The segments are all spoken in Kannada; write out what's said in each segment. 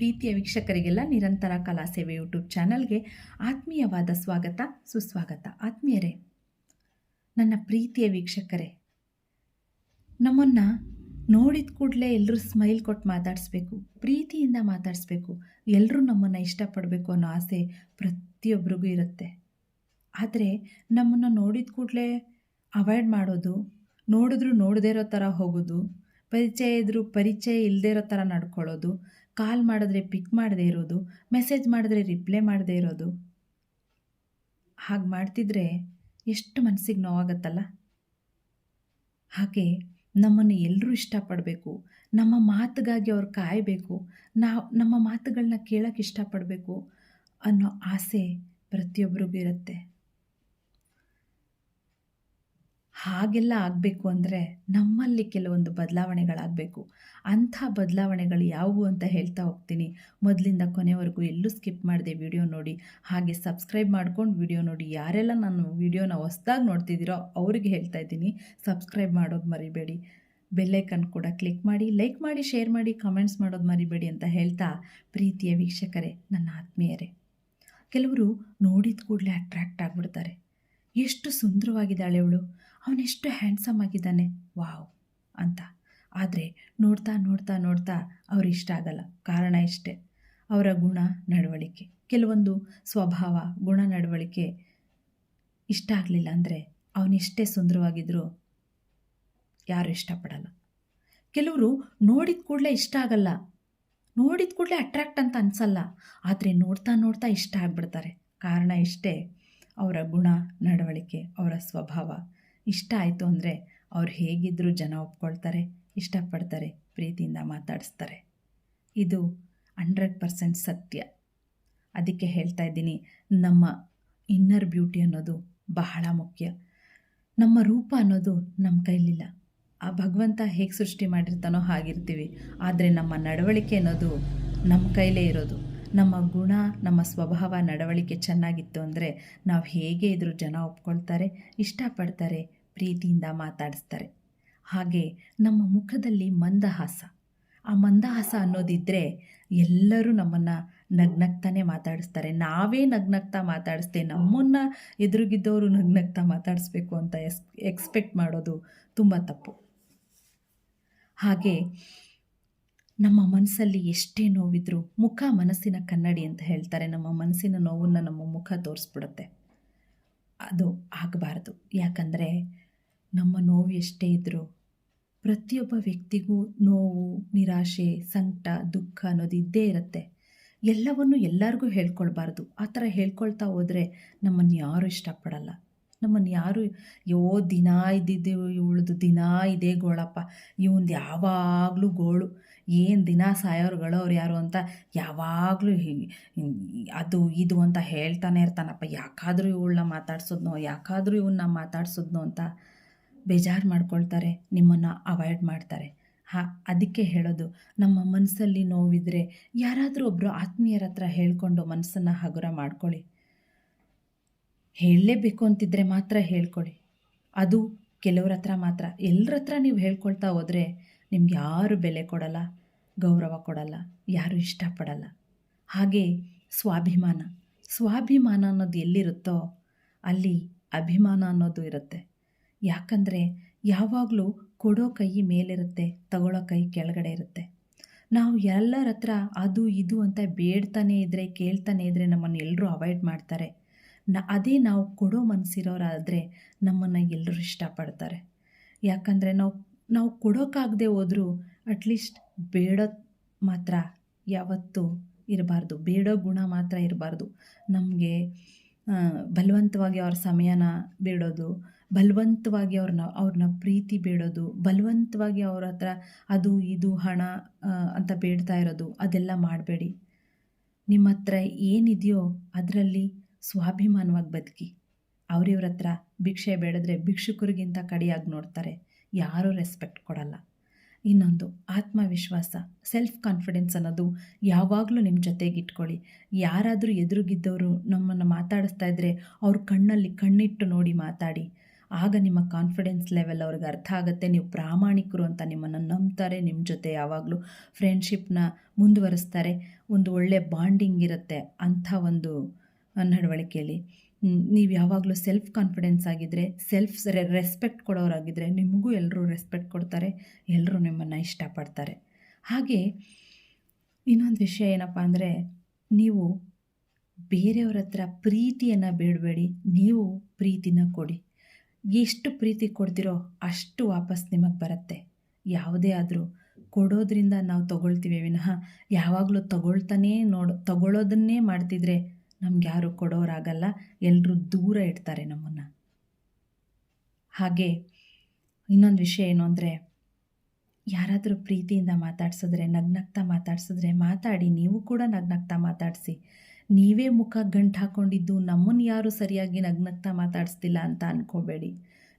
ಪ್ರೀತಿಯ ವೀಕ್ಷಕರಿಗೆಲ್ಲ ನಿರಂತರ ಕಲಾ ಸೇವೆ ಯೂಟ್ಯೂಬ್ ಚಾನಲ್ಗೆ ಆತ್ಮೀಯವಾದ ಸ್ವಾಗತ, ಸುಸ್ವಾಗತ. ಆತ್ಮೀಯರೇ, ನನ್ನ ಪ್ರೀತಿಯ ವೀಕ್ಷಕರೇ, ನಮ್ಮನ್ನು ನೋಡಿದ ಕೂಡಲೇ ಎಲ್ಲರೂ ಸ್ಮೈಲ್ ಕೊಟ್ಟು ಮಾತಾಡಿಸ್ಬೇಕು, ಪ್ರೀತಿಯಿಂದ ಮಾತಾಡಿಸ್ಬೇಕು ಎಲ್ಲರೂ ನಮ್ಮನ್ನು ಇಷ್ಟಪಡಬೇಕು ಅನ್ನೋ ಆಸೆ ಪ್ರತಿಯೊಬ್ಬರಿಗೂ ಇರುತ್ತೆ. ಆದರೆ ನಮ್ಮನ್ನು ನೋಡಿದ ಕೂಡಲೇ ಅವಾಯ್ಡ್ ಮಾಡೋದು, ನೋಡಿದ್ರೂ ನೋಡದೇ ಇರೋ ಥರ ಹೋಗೋದು, ಪರಿಚಯ ಇದ್ದರೂ ಪರಿಚಯ ಇಲ್ಲದೇ ಇರೋ ಥರ ನಡ್ಕೊಳ್ಳೋದು ಕಾಲ್ ಮಾಡಿದ್ರೆ ಪಿಕ್ ಮಾಡದೇ ಇರೋದು, ಮೆಸೇಜ್ ಮಾಡಿದ್ರೆ ರಿಪ್ಲೈ ಮಾಡದೇ ಇರೋದು. ಹಾಗೆ ಮಾಡ್ತಿದ್ರೆ ಎಷ್ಟು ಮನಸ್ಸಿಗೆ ನೋವಾಗತ್ತಲ್ಲ. ಹಾಗೆ ನಮ್ಮನ್ನು ಎಲ್ಲರೂ ಇಷ್ಟಪಡಬೇಕು, ನಮ್ಮ ಮಾತುಗಾಗಿ ಅವ್ರು ಕಾಯಬೇಕು, ನಾವು ನಮ್ಮ ಮಾತುಗಳನ್ನ ಕೇಳೋಕ್ಕೆ ಇಷ್ಟಪಡಬೇಕು ಅನ್ನೋ ಆಸೆ ಪ್ರತಿಯೊಬ್ಬರಿಗೂ ಇರುತ್ತೆ. ಹಾಗೆಲ್ಲ ಆಗಬೇಕು ಅಂದರೆ ನಮ್ಮಲ್ಲಿ ಕೆಲವೊಂದು ಬದಲಾವಣೆಗಳಾಗಬೇಕು. ಅಂಥ ಬದಲಾವಣೆಗಳು ಯಾವುವು ಅಂತ ಹೇಳ್ತಾ ಹೋಗ್ತೀನಿ. ಮೊದಲಿಂದ ಕೊನೆವರೆಗೂ ಎಲ್ಲೂ ಸ್ಕಿಪ್ ಮಾಡಿದೆ ವಿಡಿಯೋ ನೋಡಿ, ಹಾಗೆ ಸಬ್ಸ್ಕ್ರೈಬ್ ಮಾಡ್ಕೊಂಡು ವಿಡಿಯೋ ನೋಡಿ. ಯಾರೆಲ್ಲ ನಾನು ವಿಡಿಯೋನ ಹೊಸ್ದಾಗಿ ನೋಡ್ತಿದ್ದೀರೋ ಅವ್ರಿಗೆ ಹೇಳ್ತಾ ಇದ್ದೀನಿ, ಸಬ್ಸ್ಕ್ರೈಬ್ ಮಾಡೋದು ಮರಿಬೇಡಿ. ಬೆಲ್ಲೈಕನ್ ಕೂಡ ಕ್ಲಿಕ್ ಮಾಡಿ, ಲೈಕ್ ಮಾಡಿ, ಶೇರ್ ಮಾಡಿ, ಕಮೆಂಟ್ಸ್ ಮಾಡೋದು ಮರಿಬೇಡಿ ಅಂತ ಹೇಳ್ತಾ ಪ್ರೀತಿಯ ವೀಕ್ಷಕರೇ, ನನ್ನ ಆತ್ಮೀಯರೇ. ಕೆಲವರು ನೋಡಿದ ಕೂಡಲೇ ಅಟ್ರ್ಯಾಕ್ಟ್ ಆಗಿಬಿಡ್ತಾರೆ. ಎಷ್ಟು ಸುಂದರವಾಗಿದ್ದಾಳೆ ಅವಳು ಅವನೆಷ್ಟು ಹ್ಯಾಂಡ್ಸಮ್ ಆಗಿದ್ದಾನೆ. ವಾವ್ ಅಂತ. ಆದರೆ ನೋಡ್ತಾ ನೋಡ್ತಾ ನೋಡ್ತಾ ಇಷ್ಟ ಆಗಲ್ಲ. ಕಾರಣ ಇಷ್ಟೇ. ಅವರ ಗುಣ ನಡವಳಿಕೆ. ಕೆಲವೊಂದು ಸ್ವಭಾವ, ಗುಣ ನಡವಳಿಕೆ ಇಷ್ಟ ಆಗಲಿಲ್ಲ ಅಂದರೆ ಅವನಿಷ್ಟೇ ಸುಂದರವಾಗಿದ್ದರೂ ಯಾರು ಇಷ್ಟಪಡಲ್ಲ. ಕೆಲವರು ನೋಡಿದ ಕೂಡಲೇ ಇಷ್ಟ ಆಗಲ್ಲ. ನೋಡಿದ ಕೂಡಲೇ ಅಟ್ರ್ಯಾಕ್ಟ್ ಅಂತ ಅನಿಸಲ್ಲ. ಆದರೆ ನೋಡ್ತಾ ನೋಡ್ತಾ ಇಷ್ಟ ಆಗಿಬಿಡ್ತಾರೆ. ಕಾರಣ ಇಷ್ಟೇ. ಅವರ ಗುಣ, ನಡವಳಿಕೆ, ಅವರ ಸ್ವಭಾವ. ಇಷ್ಟ ಆಯಿತು ಅಂದರೆ ಅವ್ರು ಹೇಗಿದ್ದರೂ ಜನ ಒಪ್ಕೊಳ್ತಾರೆ, ಇಷ್ಟಪಡ್ತಾರೆ, ಪ್ರೀತಿಯಿಂದ ಮಾತಾಡಿಸ್ತಾರೆ. ಇದು ಹಂಡ್ರೆಡ್ ಪರ್ಸೆಂಟ್ ಸತ್ಯ. ಅದಕ್ಕೆ ಹೇಳ್ತಾ ಇದ್ದೀನಿ, ನಮ್ಮ ಇನ್ನರ್ ಬ್ಯೂಟಿ ಅನ್ನೋದು ಬಹಳ ಮುಖ್ಯ. ನಮ್ಮ ರೂಪ ಅನ್ನೋದು ನಮ್ಮ ಕೈಲಿಲ್ಲ. ಆ ಭಗವಂತ ಹೇಗೆ ಸೃಷ್ಟಿ ಮಾಡಿರ್ತಾನೋ ಹಾಗಿರ್ತೀವಿ. ಆದರೆ ನಮ್ಮ ನಡವಳಿಕೆ ಅನ್ನೋದು ನಮ್ಮ ಕೈಲೇ ಇರೋದು. ನಮ್ಮ ಗುಣ, ನಮ್ಮ ಸ್ವಭಾವ, ನಡವಳಿಕೆ ಚೆನ್ನಾಗಿತ್ತು ಅಂದರೆ ನಾವು ಹೇಗೆ ಇದ್ರೂ ಜನ ಒಪ್ಕೊಳ್ತಾರೆ, ಇಷ್ಟಪಡ್ತಾರೆ, ಪ್ರೀತಿಯಿಂದ ಮಾತಾಡಿಸ್ತಾರೆ. ಹಾಗೆ ನಮ್ಮ ಮುಖದಲ್ಲಿ ಮಂದಹಾಸ. ಆ ಮಂದಹಾಸ ಅನ್ನೋದಿದ್ದರೆ ಎಲ್ಲರೂ ನಮ್ಮನ್ನು ನಗ್ನಗ್ತಾನೆ ಮಾತಾಡಿಸ್ತಾರೆ. ನಾವೇ ನಗ್ನಗ್ತಾ ಮಾತಾಡಿಸ್ದೆ, ನಮ್ಮನ್ನು ಎದುರುಗಿದ್ದವರು ನಗ್ನಗ್ತಾ ಮಾತಾಡಿಸ್ಬೇಕು ಅಂತ ಎಸ್ ಎಕ್ಸ್ಪೆಕ್ಟ್ ಮಾಡೋದು ತುಂಬ ತಪ್ಪು. ಹಾಗೆ ನಮ್ಮ ಮನಸ್ಸಲ್ಲಿ ಎಷ್ಟೇ ನೋವಿದ್ರೂ ಮುಖ ಮನಸ್ಸಿನ ಕನ್ನಡಿ ಅಂತ ಹೇಳ್ತಾರೆ. ನಮ್ಮ ಮನಸ್ಸಿನ ನೋವನ್ನ ನಮ್ಮ ಮುಖ ತೋರಿಸ್ಬಿಡುತ್ತೆ. ಅದು ಆಗಬಾರ್ದು. ಯಾಕಂದರೆ ನಮ್ಮ ನೋವು ಎಷ್ಟೇ ಇದ್ದರೂ ಪ್ರತಿಯೊಬ್ಬ ವ್ಯಕ್ತಿಗೂ ನೋವು, ನಿರಾಶೆ, ಸಂಕಟ, ದುಃಖ ಅನ್ನೋದು ಇದ್ದೇ ಇರುತ್ತೆ. ಎಲ್ಲವನ್ನು ಎಲ್ಲರಿಗೂ ಹೇಳ್ಕೊಳ್ಬಾರ್ದು. ಆ ಥರ ಹೇಳ್ಕೊಳ್ತಾ ಹೋದರೆ ನಮ್ಮನ್ನು ಯಾರೂ ಇಷ್ಟಪಡಲ್ಲ. ನಮ್ಮನ್ನು ಯಾರು, ಯೋ, ದಿನ ಇದ್ದಿದ್ದು ಇವಳ್ದು ದಿನ ಇದೇ ಗೋಳಪ್ಪ. ಇವಂದು ಯಾವಾಗಲೂ ಗೋಳು. ಏನು ದಿನ ಸಾಯೋರುಗಳು ಅವ್ರು ಯಾರು ಅಂತ ಯಾವಾಗಲೂ ಅದು ಇದು ಅಂತ ಹೇಳ್ತಾನೆ ಇರ್ತಾನಪ್ಪ. ಯಾಕಾದರೂ ಇವಳನ್ನ ಮಾತಾಡ್ಸೋದ್ನೋ, ಯಾಕಾದರೂ ಇವನ್ನ ಮಾತಾಡ್ಸೋದ್ನೋ ಅಂತ ಬೇಜಾರು ಮಾಡ್ಕೊಳ್ತಾರೆ. ನಿಮ್ಮನ್ನು ಅವಾಯ್ಡ್ ಮಾಡ್ತಾರೆ. ಹಾ, ಅದಕ್ಕೆ ಹೇಳೋದು, ನಮ್ಮ ಮನಸ್ಸಲ್ಲಿ ನೋವಿದ್ರೆ ಯಾರಾದರೂ ಒಬ್ಬರು ಆತ್ಮೀಯರ ಹತ್ರ ಹೇಳ್ಕೊಂಡು ಮನಸ್ಸನ್ನು ಹಗುರ ಮಾಡ್ಕೊಳ್ಳಿ. ಹೇಳಲೇಬೇಕು ಅಂತಿದ್ರೆ ಮಾತ್ರ ಹೇಳ್ಕೊಳ್ಳಿ ಅದು ಕೆಲವ್ರ ಹತ್ರ ಮಾತ್ರ. ಎಲ್ಲರ ಹತ್ರ ನೀವು ಹೇಳ್ಕೊಳ್ತಾ ಹೋದರೆ ನಿಮ್ಗೆ ಯಾರು ಬೆಲೆ ಕೊಡಲ್ಲ, ಗೌರವ ಕೊಡಲ್ಲ, ಯಾರು ಇಷ್ಟಪಡಲ್ಲ. ಹಾಗೆ ಸ್ವಾಭಿಮಾನ. ಸ್ವಾಭಿಮಾನ ಅನ್ನೋದು ಎಲ್ಲಿರುತ್ತೋ ಅಲ್ಲಿ ಅಭಿಮಾನ ಅನ್ನೋದು ಇರುತ್ತೆ. ಯಾಕಂದರೆ ಯಾವಾಗಲೂ ಕೊಡೋ ಕೈ ಮೇಲಿರುತ್ತೆ, ತಗೊಳ್ಳೋ ಕೈ ಕೆಳಗಡೆ ಇರುತ್ತೆ. ನಾವು ಎಲ್ಲರ ಹತ್ರ ಅದು ಇದು ಅಂತ ಬೇಡ್ತಾನೆ ಇದ್ದರೆ ಕೇಳ್ತಾನೆ ಇದ್ದರೆ ನಮ್ಮನ್ನು ಎಲ್ಲರೂ ಅವಾಯ್ಡ್ ಮಾಡ್ತಾರೆ. ನ, ಅದೇ ನಾವು ಕೊಡೋ ಮನಸ್ಸಿರೋರಾದರೆ ನಮ್ಮನ್ನು ಎಲ್ಲರೂ ಇಷ್ಟಪಡ್ತಾರೆ. ಯಾಕಂದರೆ ನಾವು ನಾವು ಕೊಡೋಕ್ಕಾಗದೆ ಹೋದರೂ ಅಟ್ಲೀಸ್ಟ್ ಬೇಡ ಮಾತ್ರ ಯಾವತ್ತೂ ಇರಬಾರ್ದು. ಬೇಡೋ ಗುಣ ಮಾತ್ರ ಇರಬಾರ್ದು. ನಮಗೆ ಬಲವಂತವಾಗಿ ಅವ್ರ ಸಮಯನ ಬೇಡೋದು, ಬಲವಂತವಾಗಿ ಅವ್ರನ್ನ ಅವ್ರನ್ನ ಪ್ರೀತಿ ಬೇಡೋದು, ಬಲವಂತವಾಗಿ ಅವ್ರ ಹತ್ರ ಅದು, ಇದು, ಹಣ ಅಂತ ಬೇಡ್ತಾ ಇರೋದು ಅದೆಲ್ಲ ಮಾಡಬೇಡಿ. ನಿಮ್ಮ ಹತ್ರ ಏನಿದೆಯೋ ಅದರಲ್ಲಿ ಸ್ವಾಭಿಮಾನವಾಗಿ ಬದುಕಿ. ಅವ್ರಿವ್ರ ಹತ್ರ ಭಿಕ್ಷೆ ಬೇಡಿದ್ರೆ ಭಿಕ್ಷುಕರಿಗಿಂತ ಕಡಿಯಾಗಿ ನೋಡ್ತಾರೆ. ಯಾರೂ ರೆಸ್ಪೆಕ್ಟ್ ಕೊಡಲ್ಲ. ಇನ್ನೊಂದು, ಆತ್ಮವಿಶ್ವಾಸ ಸೆಲ್ಫ್ ಕಾನ್ಫಿಡೆನ್ಸ್ ಅನ್ನೋದು ಯಾವಾಗಲೂ ನಿಮ್ಮ ಜೊತೆಗೆ ಇಟ್ಕೊಳ್ಳಿ. ಯಾರಾದರೂ ಎದುರುಗಿದ್ದವರು ನಮ್ಮನ್ನು ಮಾತಾಡಿಸ್ತಾ ಇದ್ದರೆ ಅವ್ರ ಕಣ್ಣಲ್ಲಿ ಕಣ್ಣಿಟ್ಟು ನೋಡಿ ಮಾತಾಡಿ. ಆಗ ನಿಮ್ಮ ಕಾನ್ಫಿಡೆನ್ಸ್ ಲೆವೆಲ್ ಅವ್ರಿಗೆ ಅರ್ಥ ಆಗುತ್ತೆ. ನೀವು ಪ್ರಾಮಾಣಿಕರು ಅಂತ ನಿಮ್ಮನ್ನು ನಂಬ್ತಾರೆ. ನಿಮ್ಮ ಜೊತೆ ಯಾವಾಗಲೂ ಫ್ರೆಂಡ್ಶಿಪ್ನ ಮುಂದುವರಿಸ್ತಾರೆ. ಒಂದು ಒಳ್ಳೆ ಬಾಂಡಿಂಗ್ ಇರುತ್ತೆ. ಅಂಥ ಒಂದು ನಡವಳಿಕೆಯಲ್ಲಿ. ನೀವು ಯಾವಾಗಲೂ ಸೆಲ್ಫ್ ಕಾನ್ಫಿಡೆನ್ಸ್ ಆಗಿದ್ದರೆ ಸೆಲ್ಫ್ ರೆಸ್ಪೆಕ್ಟ್ ಕೊಡೋರಾಗಿದ್ದರೆ ನಿಮಗೂ ಎಲ್ಲರೂ ರೆಸ್ಪೆಕ್ಟ್ ಕೊಡ್ತಾರೆ ಎಲ್ಲರೂ ನಿಮ್ಮನ್ನು ಇಷ್ಟಪಡ್ತಾರೆ. ಹಾಗೆ ಇನ್ನೊಂದು ವಿಷಯ ಏನಪ್ಪ ಅಂದರೆ, ನೀವು ಬೇರೆಯವ್ರ ಹತ್ರ ಪ್ರೀತಿಯನ್ನು ಬೇಡಬೇಡಿ, ನೀವು ಪ್ರೀತಿನ ಕೊಡಿ. ಎಷ್ಟು ಪ್ರೀತಿ ಕೊಡ್ತೀರೋ ಅಷ್ಟು ವಾಪಸ್ ನಿಮಗೆ ಬರುತ್ತೆ. ಯಾವುದೇ ಆದರೂ ಕೊಡೋದ್ರಿಂದ ನಾವು ತಗೊಳ್ತೀವಿ ವಿನಃ, ಯಾವಾಗಲೂ ತಗೊಳ್ತಾನೇ ನೋಡು ತಗೊಳ್ಳೋದನ್ನೇ ಮಾಡ್ತಿದ್ರೆ ನಮ್ಗೆ ಯಾರು ಕೊಡೋರಾಗಲ್ಲ ಎಲ್ಲರೂ ದೂರ ಇಡ್ತಾರೆ ನಮ್ಮನ್ನು. ಹಾಗೆ ಇನ್ನೊಂದು ವಿಷಯ ಏನು ಅಂದರೆ, ಯಾರಾದರೂ ಪ್ರೀತಿಯಿಂದ ಮಾತಾಡ್ಸಿದ್ರೆ, ನಗ್ನಗ್ತಾ ಮಾತಾಡ್ಸಿದ್ರೆ ಮಾತಾಡಿ, ನೀವು ಕೂಡ ನಗ್ನಗ್ತಾ ಮಾತಾಡಿಸಿ. ನೀವೇ ಮುಖ ಗಂಟು ಹಾಕ್ಕೊಂಡಿದ್ದು ನಮ್ಮನ್ನು ಯಾರು ಸರಿಯಾಗಿ ನಗ್ನಗ್ತಾ ಮಾತಾಡಿಸ್ತಿಲ್ಲ ಅಂತ ಅಂದ್ಕೋಬೇಡಿ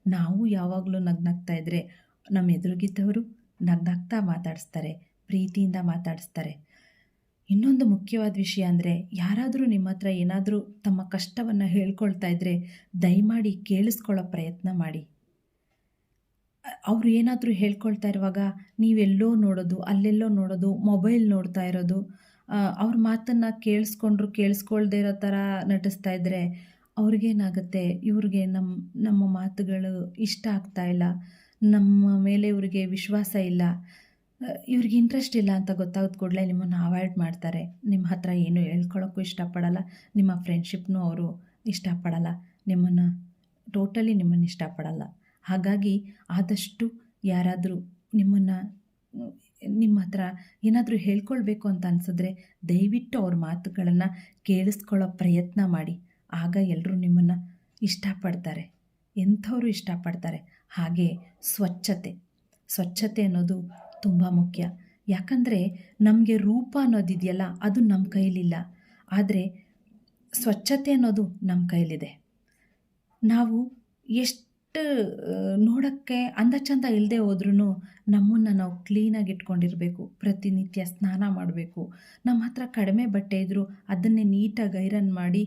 ನಾವು ಯಾವಾಗಲೂ ನಗ್ನಗ್ತಾ ಇದ್ದರೆ ನಮ್ಮ ಎದುರುಗಿದ್ದವರು ನಗ್ನಗ್ತಾ ಮಾತಾಡಿಸ್ತಾರೆ, ಪ್ರೀತಿಯಿಂದ ಮಾತಾಡಿಸ್ತಾರೆ. ಇನ್ನೊಂದು ಮುಖ್ಯವಾದ ವಿಷಯ ಅಂದರೆ ಯಾರಾದರೂ ನಿಮ್ಮ ಹತ್ರ ಏನಾದರೂ ತಮ್ಮ ಕಷ್ಟವನ್ನು ಹೇಳ್ಕೊಳ್ತಾ ಇದ್ದರೆ ದಯಮಾಡಿ ಕೇಳಿಸ್ಕೊಳ್ಳೋ ಪ್ರಯತ್ನ ಮಾಡಿ. ಅವರು ಏನಾದರೂ ಹೇಳ್ಕೊಳ್ತಾ ಇರುವಾಗ ನೀವೆಲ್ಲೋ ನೋಡೋದು, ಅಲ್ಲೆಲ್ಲೋ ನೋಡೋದು, ಮೊಬೈಲ್ ನೋಡ್ತಾ ಇರೋದು ಅವ್ರ ಮಾತನ್ನು ಕೇಳಿಸ್ಕೊಂಡ್ರು ಕೇಳಿಸ್ಕೊಳ್ದೇ ಇರೋ ಥರ ನಟಿಸ್ತಾ ಇದ್ದರೆ ಅವ್ರಿಗೇನಾಗುತ್ತೆ? ಇವ್ರಿಗೆ ನಮ್ಮ ನಮ್ಮ ಮಾತುಗಳು ಇಷ್ಟ ಆಗ್ತಾ ಇಲ್ಲ. ನಮ್ಮ ಮೇಲೆ ಇವ್ರಿಗೆ ವಿಶ್ವಾಸ ಇಲ್ಲ. ಇವ್ರಿಗೆ ಇಂಟ್ರೆಸ್ಟ್ ಇಲ್ಲ ಅಂತ ಗೊತ್ತಾದ ಕೂಡಲೇ ನಿಮ್ಮನ್ನು ಅವಾಯ್ಡ್ ಮಾಡ್ತಾರೆ. ನಿಮ್ಮ ಹತ್ರ ಏನು ಹೇಳ್ಕೊಳ್ಳೋಕ್ಕೂ ಇಷ್ಟಪಡಲ್ಲ. ನಿಮ್ಮ ಫ್ರೆಂಡ್ಶಿಪ್ನೂ ಅವರು ಇಷ್ಟಪಡಲ್ಲ. ನಿಮ್ಮನ್ನು ಟೋಟಲಿ ನಿಮ್ಮನ್ನು ಇಷ್ಟಪಡಲ್ಲ. ಹಾಗಾಗಿ ಆದಷ್ಟು ಯಾರಾದರೂ ನಿಮ್ಮನ್ನು, ನಿಮ್ಮ ಹತ್ರ ಏನಾದರೂ ಹೇಳ್ಕೊಳ್ಬೇಕು ಅಂತ ಅನಿಸಿದ್ರೆ ದಯವಿಟ್ಟು ಅವ್ರ ಮಾತುಗಳನ್ನು ಕೇಳಿಸ್ಕೊಳ್ಳೋ ಪ್ರಯತ್ನ ಮಾಡಿ. ಆಗ ಎಲ್ಲರೂ ನಿಮ್ಮನ್ನು ಇಷ್ಟಪಡ್ತಾರೆ. ಎಂಥವರು ಇಷ್ಟಪಡ್ತಾರೆ? ಹಾಗೆ ಸ್ವಚ್ಛತೆ. ಸ್ವಚ್ಛತೆ ಅನ್ನೋದು ತುಂಬ ಮುಖ್ಯ. ಯಾಕಂದರೆ ನಮಗೆ ರೂಪ ಅನ್ನೋದಿದೆಯಲ್ಲ, ಅದು ನಮ್ಮ ಕೈಲಿಲ್ಲ. ಆದರೆ ಸ್ವಚ್ಛತೆ ಅನ್ನೋದು ನಮ್ಮ ಕೈಲಿದೆ. ನಾವು ಎಷ್ಟು ನೋಡೋಕ್ಕೆ ಅಂದ ಚಂದ ಇಲ್ಲದೆ ಹೋದ್ರೂ ನಮ್ಮನ್ನು ನಾವು ಕ್ಲೀನಾಗಿ ಇಟ್ಕೊಂಡಿರಬೇಕು. ಪ್ರತಿನಿತ್ಯ ಸ್ನಾನ ಮಾಡಬೇಕು. ನಮ್ಮ ಹತ್ರ ಕಡಿಮೆ ಬಟ್ಟೆ ಇದ್ದರೂ ಅದನ್ನೇ ನೀಟಾಗಿ ಐರನ್ ಮಾಡಿ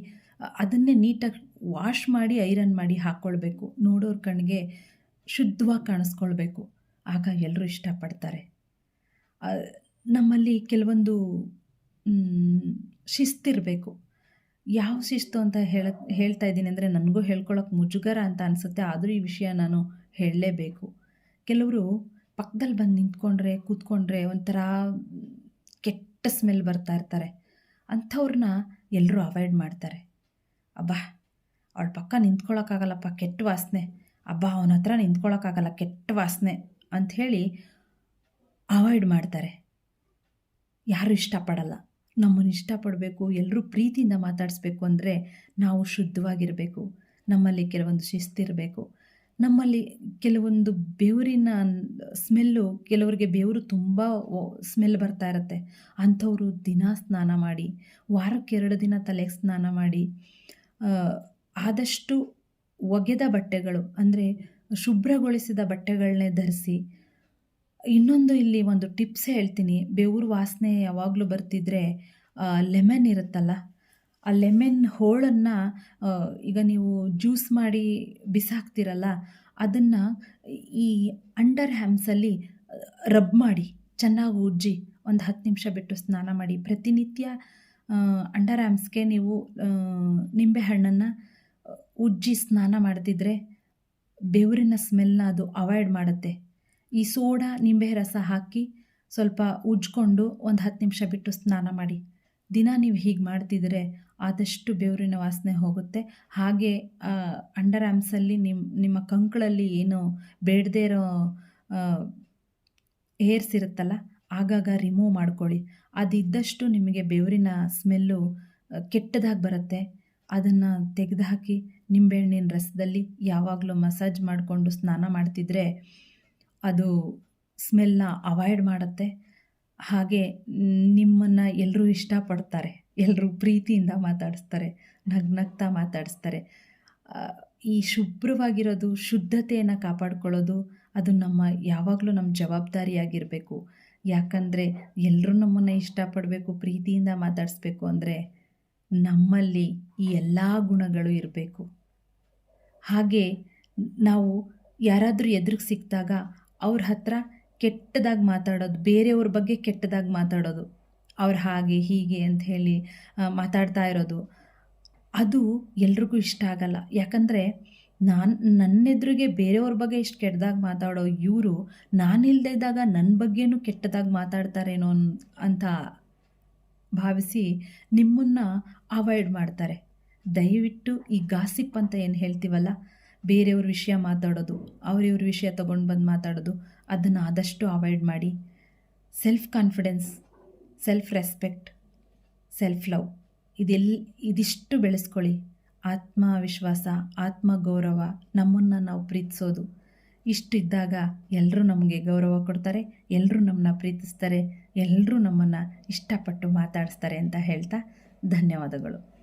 ಅದನ್ನೇ ನೀಟಾಗಿ ವಾಶ್ ಮಾಡಿ ಐರನ್ ಮಾಡಿ ಹಾಕ್ಕೊಳ್ಬೇಕು ನೋಡೋರ ಕಣ್ಣಿಗೆ ಶುದ್ಧವಾಗಿ ಕಾಣಿಸ್ಕೊಳ್ಬೇಕು. ಆಗ ಎಲ್ಲರೂ ಇಷ್ಟಪಡ್ತಾರೆ. ನಮ್ಮಲ್ಲಿ ಕೆಲವೊಂದು ಶಿಸ್ತಿರಬೇಕು. ಯಾವ ಶಿಸ್ತು ಅಂತ ಹೇಳ, ಹೇಳ್ತಾ ಇದ್ದೀನಿ ಅಂದರೆ ನನಗೂ ಹೇಳ್ಕೊಳ್ಳೋಕೆ ಮುಜುಗರ ಅಂತ ಅನಿಸುತ್ತೆ. ಆದರೂ ಈ ವಿಷಯ ನಾನು ಹೇಳಲೇಬೇಕು. ಕೆಲವರು ಪಕ್ಕದಲ್ಲಿ ಬಂದು ನಿಂತ್ಕೊಂಡ್ರೆ, ಕೂತ್ಕೊಂಡ್ರೆ ಒಂಥರ ಕೆಟ್ಟ ಸ್ಮೆಲ್ ಬರ್ತಾ ಇರ್ತಾರೆ. ಅಂಥವ್ರನ್ನ ಎಲ್ಲರೂ ಅವಾಯ್ಡ್ ಮಾಡ್ತಾರೆ. ಅಬ್ಬಾ, ಅವಳ ಪಕ್ಕ ನಿಂತ್ಕೊಳ್ಳೋಕ್ಕಾಗಲ್ಲಪ್ಪ ಕೆಟ್ಟ ವಾಸನೆ. ಅಬ್ಬಾ, ಅವನ ಹತ್ರ ನಿಂತ್ಕೊಳ್ಳೋಕ್ಕಾಗಲ್ಲ ಕೆಟ್ಟ ವಾಸನೆ. ಅಂಥೇಳಿ ಅವಾಯ್ಡ್ ಮಾಡ್ತಾರೆ. ಯಾರು ಇಷ್ಟಪಡಲ್ಲ. ನಮ್ಮನ್ನು ಇಷ್ಟಪಡಬೇಕು, ಎಲ್ಲರೂ ಪ್ರೀತಿಯಿಂದ ಮಾತಾಡಿಸ್ಬೇಕು ಅಂದರೆ ನಾವು ಶುದ್ಧವಾಗಿರಬೇಕು. ನಮ್ಮಲ್ಲಿ ಕೆಲವೊಂದು ಶಿಸ್ತಿರಬೇಕು. ನಮ್ಮಲ್ಲಿ ಕೆಲವೊಂದು ಬೆವರಿನ ಸ್ಮೆಲ್ಲು, ಕೆಲವರಿಗೆ ಬೆವರು ತುಂಬ ಸ್ಮೆಲ್ ಬರ್ತಾ ಇರುತ್ತೆ. ಅಂಥವರು ದಿನ ಸ್ನಾನ ಮಾಡಿ, ವಾರಕ್ಕೆ ಎರಡು ದಿನ ತಲೆಗೆ ಸ್ನಾನ ಮಾಡಿ ಆದಷ್ಟು ಒಗೆದ ಬಟ್ಟೆಗಳು ಅಂದರೆ ಶುಭ್ರಗೊಳಿಸಿದ ಬಟ್ಟೆಗಳನ್ನೇ ಧರಿಸಿ. ಇನ್ನೊಂದು ಇಲ್ಲಿ ಒಂದು ಟಿಪ್ಸ್ ಹೇಳ್ತೀನಿ. ಬೆವರು ವಾಸನೆ ಯಾವಾಗಲೂ ಬರ್ತಿದ್ರೆ ಲೆಮನ್ ಇರುತ್ತಲ್ಲ, ಆ ಲೆಮನ್ ಹೋಳನ್ನು ಈಗ ನೀವು ಜ್ಯೂಸ್ ಮಾಡಿ ಬಿಸಾಕ್ತಿರಲ್ಲ, ಅದನ್ನು ಈ ಅಂಡರ್ ಹ್ಯಾಮ್ಸಲ್ಲಿ ರಬ್ ಮಾಡಿ, ಚೆನ್ನಾಗಿ ಉಜ್ಜಿ, ಒಂದು ಹತ್ತು ನಿಮಿಷ ಬಿಟ್ಟು ಸ್ನಾನ ಮಾಡಿ. ಪ್ರತಿನಿತ್ಯ ಅಂಡರ್ ಹ್ಯಾಮ್ಸ್ಗೆ ನೀವು ನಿಂಬೆ ಹಣ್ಣನ್ನು ಉಜ್ಜಿ ಸ್ನಾನ ಮಾಡ್ತಿದ್ರೆ ಬೆವರಿನ ಸ್ಮೆಲ್ನ ಅದು ಅವಾಯ್ಡ್ ಮಾಡುತ್ತೆ. ಈ ಸೋಡಾ ನಿಂಬೆ ರಸ ಹಾಕಿ ಸ್ವಲ್ಪ ಉಜ್ಕೊಂಡು ಒಂದು ಹತ್ತು ನಿಮಿಷ ಬಿಟ್ಟು ಸ್ನಾನ ಮಾಡಿ. ದಿನ ನೀವು ಹೀಗೆ ಮಾಡ್ತಿದ್ರೆ ಆದಷ್ಟು ಬೆವರಿನ ವಾಸನೆ ಹೋಗುತ್ತೆ. ಹಾಗೆ ಅಂಡರ್ ಆ್ಯಮ್ಸಲ್ಲಿ ನಿಮ್ಮ ನಿಮ್ಮ ಕಂಕಳಲ್ಲಿ ಏನು ಬೇಡದೇ ಇರೋ ಏರ್ಸ್ ಇರುತ್ತಲ್ಲ, ಆಗಾಗ ರಿಮೂವ್ ಮಾಡ್ಕೊಳ್ಳಿ. ಅದಿದ್ದಷ್ಟು ನಿಮಗೆ ಬೆವರಿನ ಸ್ಮೆಲ್ಲು ಕೆಟ್ಟದಾಗಿ ಬರುತ್ತೆ. ಅದನ್ನು ತೆಗೆದುಹಾಕಿ ನಿಂಬೆಹಣ್ಣಿನ ರಸದಲ್ಲಿ ಯಾವಾಗಲೂ ಮಸಾಜ್ ಮಾಡಿಕೊಂಡು ಸ್ನಾನ ಮಾಡ್ತಿದ್ರೆ ಅದು ಸ್ಮೆಲ್ನ ಅವಾಯ್ಡ್ ಮಾಡುತ್ತೆ. ಹಾಗೆ ನಿಮ್ಮನ್ನು ಎಲ್ಲರೂ ಇಷ್ಟಪಡ್ತಾರೆ ಎಲ್ಲರೂ ಪ್ರೀತಿಯಿಂದ ಮಾತಾಡಿಸ್ತಾರೆ, ನಗ್ನಗ್ತಾ ಮಾತಾಡಿಸ್ತಾರೆ. ಈ ಶುಭ್ರವಾಗಿರೋದು, ಶುದ್ಧತೆಯನ್ನು ಕಾಪಾಡ್ಕೊಳ್ಳೋದು, ಅದು ನಮ್ಮ ಯಾವಾಗಲೂ ನಮ್ಮ ಜವಾಬ್ದಾರಿಯಾಗಿರಬೇಕು. ಯಾಕಂದರೆ ಎಲ್ಲರೂ ನಮ್ಮನ್ನು ಇಷ್ಟಪಡಬೇಕು, ಪ್ರೀತಿಯಿಂದ ಮಾತಾಡಿಸ್ಬೇಕು ಅಂದರೆ ನಮ್ಮಲ್ಲಿ ಈ ಎಲ್ಲ ಗುಣಗಳು ಇರಬೇಕು. ಹಾಗೆ ನಾವು ಯಾರಾದರೂ ಎದುರಿಗೆ ಸಿಕ್ಕಿದಾಗ ಅವ್ರ ಹತ್ರ ಕೆಟ್ಟದಾಗಿ ಮಾತಾಡೋದು, ಬೇರೆಯವ್ರ ಬಗ್ಗೆ ಕೆಟ್ಟದಾಗಿ ಮಾತಾಡೋದು, ಅವ್ರು ಹಾಗೆ ಹೀಗೆ ಅಂತ ಹೇಳಿ ಮಾತಾಡ್ತಾ ಇರೋದು, ಅದು ಎಲ್ರಿಗೂ ಇಷ್ಟ ಆಗಲ್ಲ. ಯಾಕಂದರೆ ನಾನು, ನನ್ನೆದುರಿಗೆ ಬೇರೆಯವ್ರ ಬಗ್ಗೆ ಇಷ್ಟು ಕೆಟ್ಟದಾಗಿ ಮಾತಾಡೋ ಇವರು ನಾನಿಲ್ಲದೆ ಇದ್ದಾಗ ನನ್ನ ಬಗ್ಗೆನೂ ಕೆಟ್ಟದಾಗಿ ಮಾತಾಡ್ತಾರೇನೋ ಅಂತ ಭಾವಿಸಿ ನಿಮ್ಮನ್ನು ಅವಾಯ್ಡ್ ಮಾಡ್ತಾರೆ. ದಯವಿಟ್ಟು ಈ ಗಾಸಿಪ್ ಅಂತ ಏನು ಹೇಳ್ತೀವಲ್ಲ, ಬೇರೆಯವ್ರ ವಿಷಯ ಮಾತಾಡೋದು ಅವರಿವ್ರ ವಿಷಯ ತೊಗೊಂಡು ಬಂದು ಮಾತಾಡೋದು, ಅದನ್ನು ಆದಷ್ಟು ಅವಾಯ್ಡ್ ಮಾಡಿ. Self confidence self respect self love ಇದೆಲ್, ಇದಿಷ್ಟು ಬೆಳೆಸ್ಕೊಳ್ಳಿ. ಆತ್ಮವಿಶ್ವಾಸ, ಆತ್ಮಗೌರವ ನಮ್ಮನ್ನು ನಾವು ಪ್ರೀತಿಸೋದು. ಇಷ್ಟಿದ್ದಾಗ ಎಲ್ಲರೂ ನಮಗೆ ಗೌರವ ಕೊಡ್ತಾರೆ ಎಲ್ಲರೂ ನಮ್ಮನ್ನ ಪ್ರೀತಿಸ್ತಾರೆ ಎಲ್ಲರೂ ನಮ್ಮನ್ನು ಇಷ್ಟಪಟ್ಟು ಮಾತಾಡಿಸ್ತಾರೆ ಅಂತ ಹೇಳ್ತಾ ಧನ್ಯವಾದಗಳು.